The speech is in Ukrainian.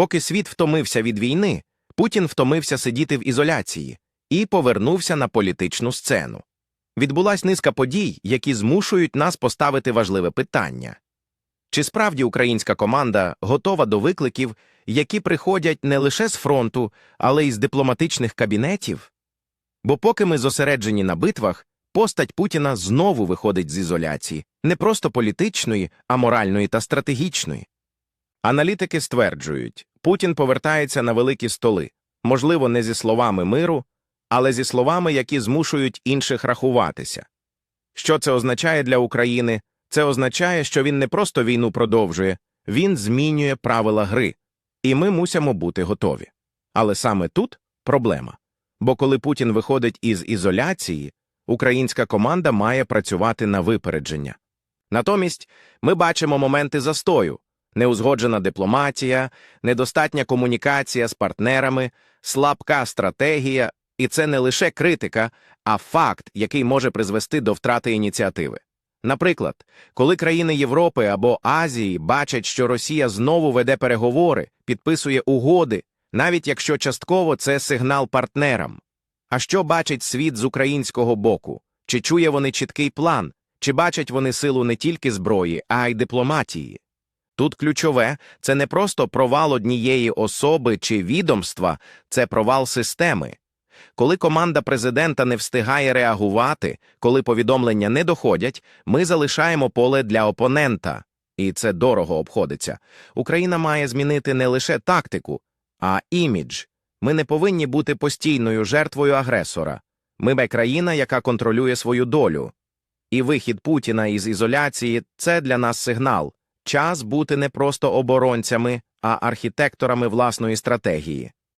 Поки світ втомився від війни, Путін втомився сидіти в ізоляції і повернувся на політичну сцену. Відбулась низка подій, які змушують нас поставити важливе питання. Чи справді українська команда готова до викликів, які приходять не лише з фронту, але й з дипломатичних кабінетів? Бо поки ми зосереджені на битвах, постать Путіна знову виходить з ізоляції, не просто політичної, а моральної та стратегічної. Аналітики стверджують, Путін повертається на великі столи, можливо, не зі словами миру, але зі словами, які змушують інших рахуватися. Що це означає для України? Це означає, що він не просто війну продовжує, він змінює правила гри, і ми мусимо бути готові. Але саме тут проблема. Бо коли Путін виходить із ізоляції, українська команда має працювати на випередження. Натомість ми бачимо моменти застою, неузгоджена дипломатія, недостатня комунікація з партнерами, слабка стратегія, і це не лише критика, а факт, який може призвести до втрати ініціативи. Наприклад, коли країни Європи або Азії бачать, що Росія знову веде переговори, підписує угоди, навіть якщо частково це сигнал партнерам. А що бачить світ з українського боку? Чи чує вони чіткий план, чи бачать вони силу не тільки зброї, а й дипломатії? Тут ключове це не просто провал однієї особи чи відомства, це провал системи. Коли команда президента не встигає реагувати, коли повідомлення не доходять, ми залишаємо поле для опонента, і це дорого обходиться. Україна має змінити не лише тактику, а імідж. Ми не повинні бути постійною жертвою агресора. Ми країна, яка контролює свою долю. І вихід Путіна із ізоляції це для нас сигнал. Час бути не просто оборонцями, а архітекторами власної стратегії.